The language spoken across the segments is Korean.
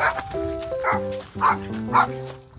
Ah, ah, ah, ah.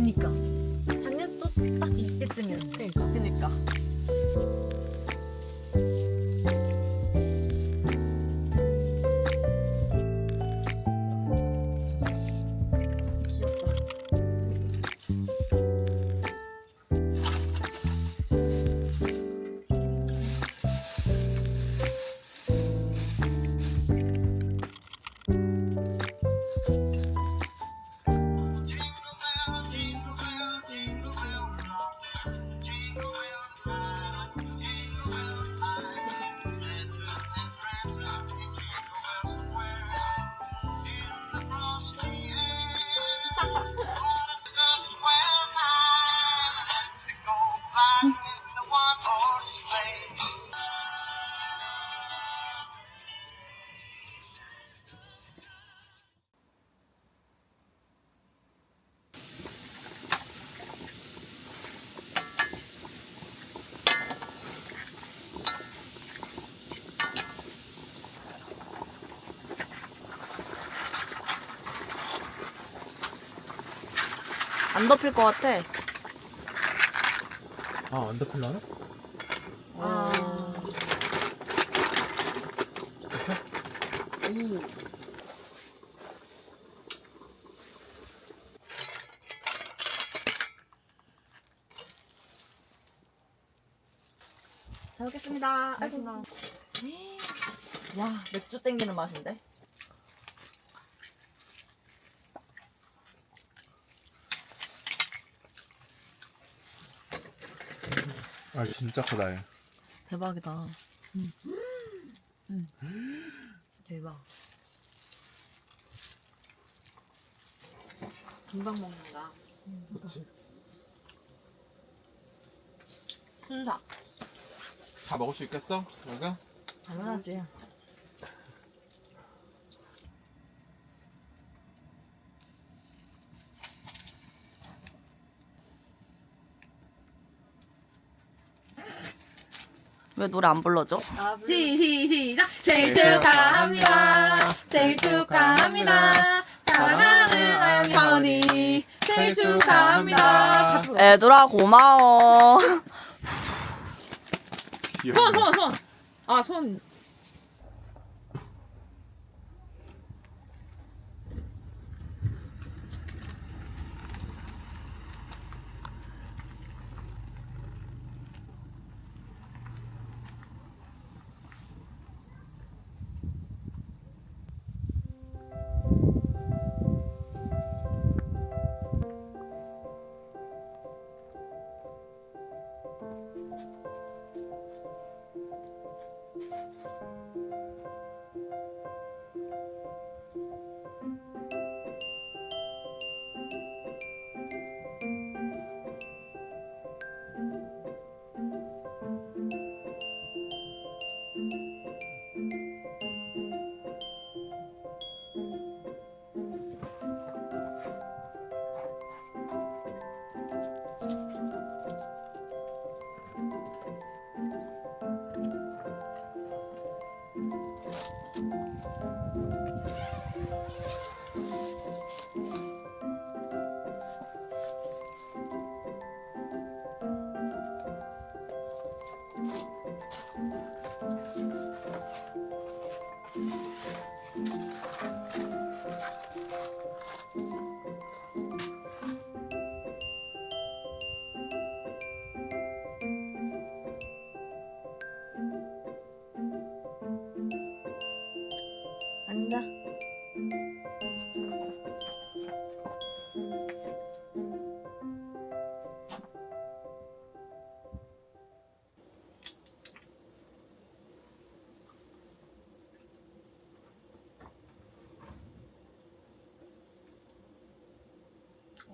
생각 안 덮일 것 같아. 아, 안 덮을라나? 아. 잘 먹겠습니다 아이고 와, 맥주 땡기는 맛인데? 아, 진짜 크다, 얘. 대박이다. 대박 금방 먹는다 그치? 순삭. 다 먹을 수 있겠어? 여기가? 당연하지. 왜 노래 안 불러줘? 시, 시, 시작 생일 축하합니다 생일 축하합니다 사랑하는 아영이 하은이 생일 축하합니다 애들아 고마워. 손, 손, 손. 아, 손.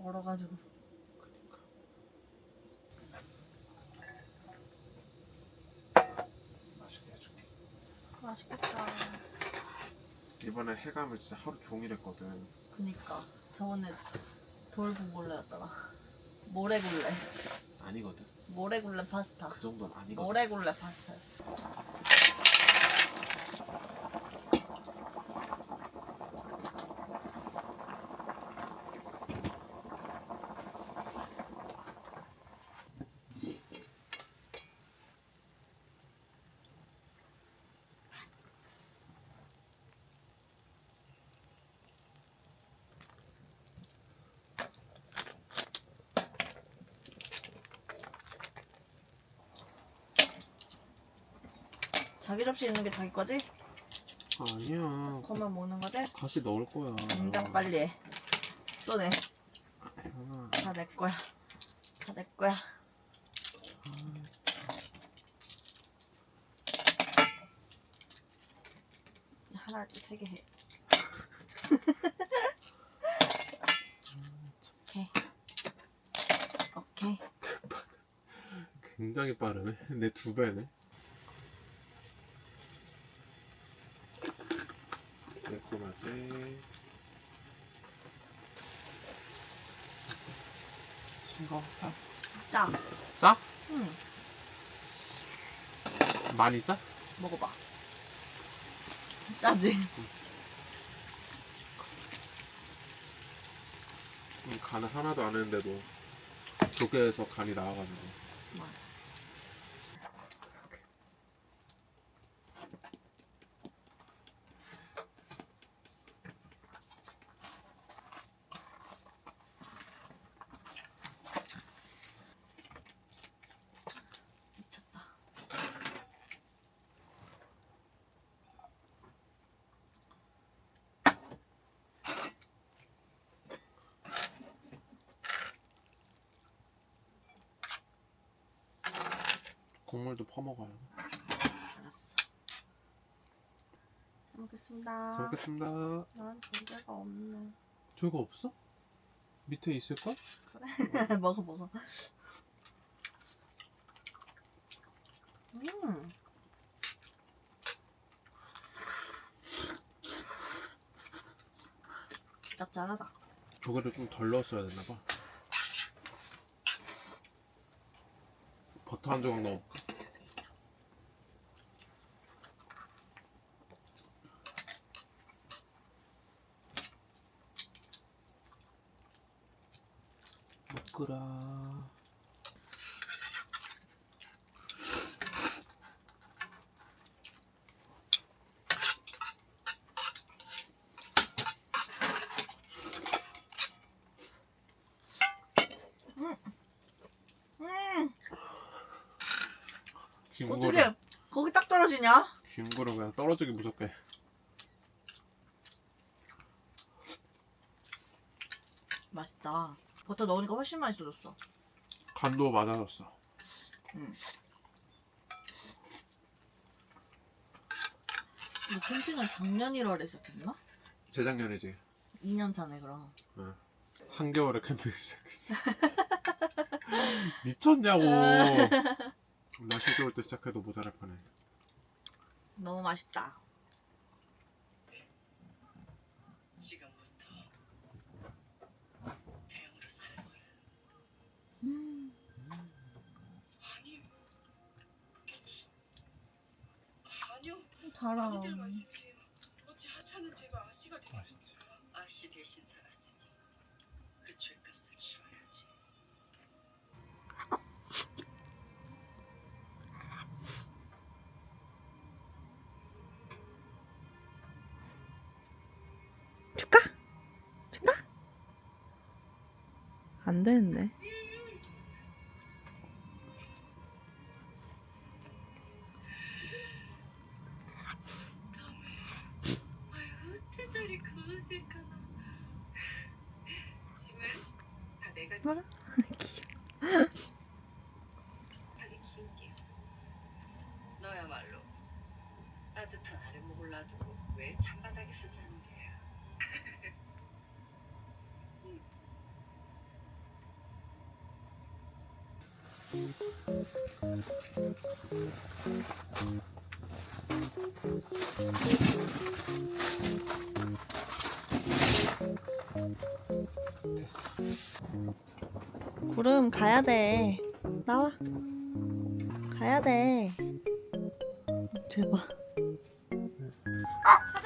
얼어가지고. 맛있게 해줄게. 맛있겠다. 이번에 해감을 진짜 하루 종일 했거든. 그니까 저번에 돌고골레였잖아. 모래굴레. 아니거든. 모래굴레 파스타. 그 정도는 아니거든. 모래굴레 파스타였어. 자기 접시 있는 게 자기 거지? 아니야. 그만 모는 거지? 다시 넣을 거야. 당장 빨리 해. 또 내. 하나. 다내 거야. 다 내 거야. 하나, 둘, 세개 해. 오케이. 오케이. 굉장히 빠르네. 내 두 배네. 매콤하지. 싱거 짜. 짜. 짜? 응. 많이 짜? 먹어봐. 짜지? 음, 간을 하나도 안 했는데도 조개에서 간이 나와가지고. 미쳤 국물도 퍼먹어요. 알았어. 잘 먹겠습니다. 잘 먹겠습니다. 난 조개가 없네. 조개 없어? 밑에 있을걸? 먹어 먹어. 음. 짭짤하다. 조개를 좀 덜 넣었어야 됐나봐. 버터 한 조각 넣어 음. 김구를, 어떻게 거기 딱 떨어지냐? 김구를 그냥 떨어지기 무섭게. 맛있다. 버터 넣으니까 훨씬 맛있어졌어. 간도 맞아졌어. 이 캠핑은 작년 1월에 시작했나? 재작년이지. 2년 차네 그럼. 한겨울에 캠핑 시작했어. 미쳤냐고. 날씨 좋을 때 시작해도 모자랄 뻔해. 너무 맛있다. 지금부터 대형으로 살 거야. 음. 아니요. 아니요. 달아. 아니들 말씀이세요. 어찌 하찮은 제가 아씨가 되겠습니까? 아씨 대신 살았으니 그 죄값을 치러야지. 줄까? 줄까? 안 되는데. 구름 가야 돼. 나와. 가야 돼. 제발. 가자.